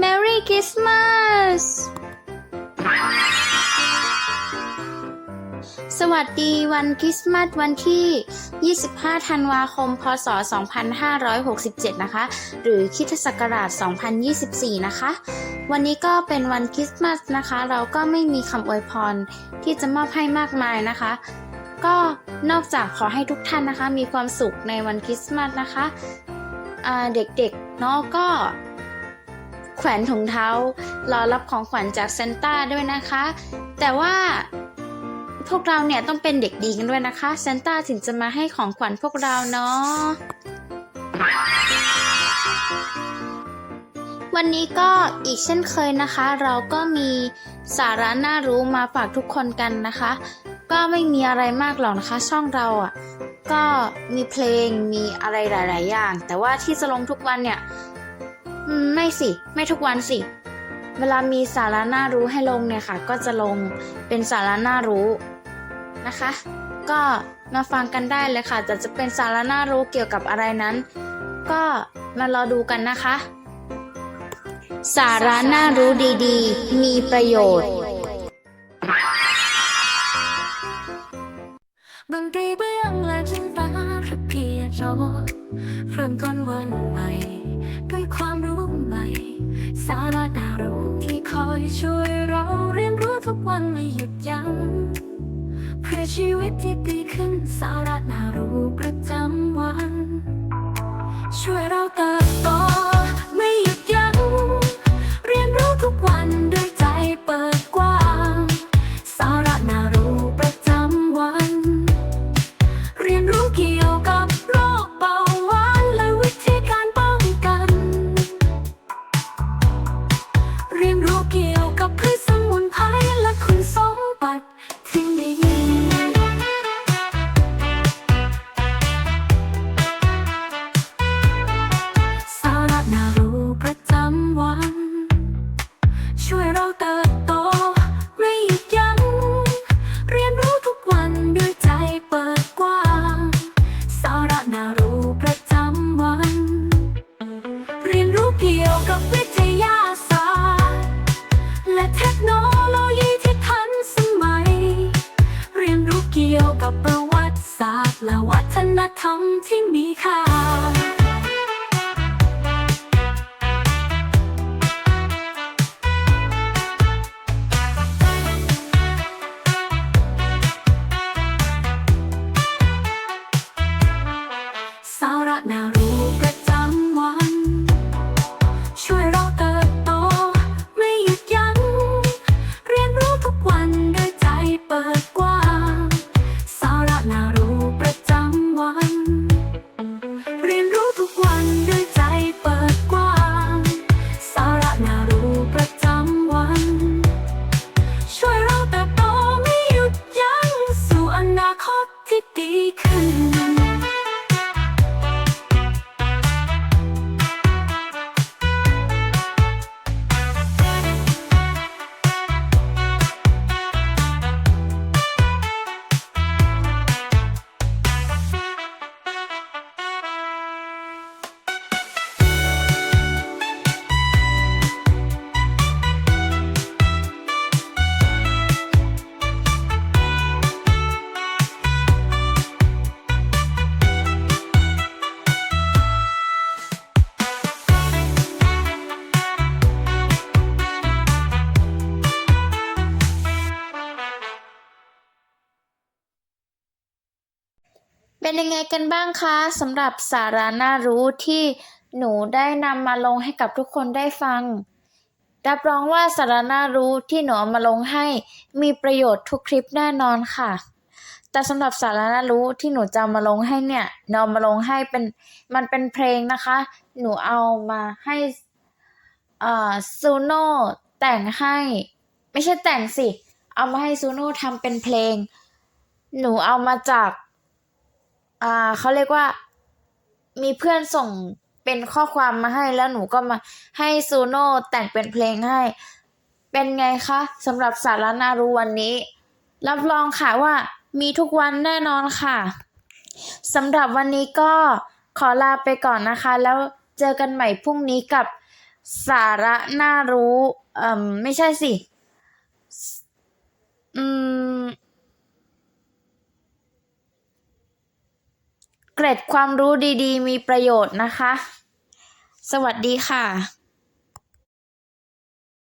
Merry Christmas สวัสดีวันคริสต์มาสวันที่ 25 ธันวาคม พศ 2567 นะคะ หรือคริสตศักราช 2024 นะคะ วันนี้ก็เป็นวันคริสต์มาสนะคะ เราก็ไม่มีคำอวยพรที่จะมอบให้มากมายนะคะ ก็นอกจากขอให้ทุกท่านนะคะ มีความสุขในวันคริสต์มาสนะคะเด็กๆเนาะก็ แขวนถุงเท้ารอรับของขวัญจากเซนต้าด้วยนะคะ แต่ว่าพวกเราเนี่ยต้องเป็นเด็กดีกันด้วยนะคะเซนต้าถึงจะมาให้ของขวัญพวกเราเนาะวันนี้ก็อีกเช่นเคยนะคะ เราก็มีสาระน่ารู้มาฝากทุกคนกันนะคะ ก็ไม่มีอะไรมากหรอกนะคะ ช่องเราอะก็มีเพลงมีอะไรหลาย ๆ อย่าง แต่ว่าที่จะลงทุกวันเนี่ย อืมไม่สิ ไม่ทุกวันสิ เวลามีสาระน่ารู้ให้ลงเนี่ยค่ะ ก็จะลงเป็นสาระน่ารู้นะคะ ก็มาฟังกันได้เลยค่ะแต่จะเป็นสาระน่ารู้เกี่ยวกับอะไรนั้น ก็มารอดูกันนะคะ สาระน่ารู้ดีๆ มีประโยชน์ดนตรีเบื้องและจินตาพระเพียรโจเริ่มต้นวันใหม่ด้วยความ วันไม่หยุดยั้งเพื่อชีวิตที่ดีขึ้นสาระน่ารู้ เกี่ยวกับวิทยาศาสตร์ และเทคโนโลยีที่ทันสมัย เรียนรู้เกี่ยวกับประวัติศาสตร์ และวัฒนธรรมที่มีค่า เป็นยังไงกันบ้างคะสำหรับสาระน่ารู้ที่หนูได้นำมาลงให้กับทุกคนได้ฟัง รับรองว่าสาระน่ารู้ที่หนูเอามาลงให้มีประโยชน์ทุกคลิปแน่นอนค่ะ แต่สำหรับสาระน่ารู้ที่หนูจะมาลงให้เนี่ยหนูมาลงให้เป็นมันเป็นเพลงนะคะ หนูเอามาให้อ่อซูโน่แต่งให้ ไม่ใช่แต่งสิ เอามาให้ซูโน่ทำเป็นเพลง หนูเอามาจาก อ่าเขาเรียกว่า มีเพื่อนส่งเป็นข้อความมาให้แล้วหนูก็มาให้ซูโน่แต่งเป็นเพลงให้ เป็นไงคะสำหรับสาระนารูวันนี้ รับรองค่ะว่ามีทุกวันแน่นอนค่ะสำหรับวันนี้ก็ขอลาไปก่อนนะคะ แล้วเจอกันใหม่พรุ่งนี้กับสาระน่ารู้ เอ่มไม่ใช่สิ อืม เกร็ดความรู้ดีๆ มีประโยชน์นะคะ สวัสดีค่ะ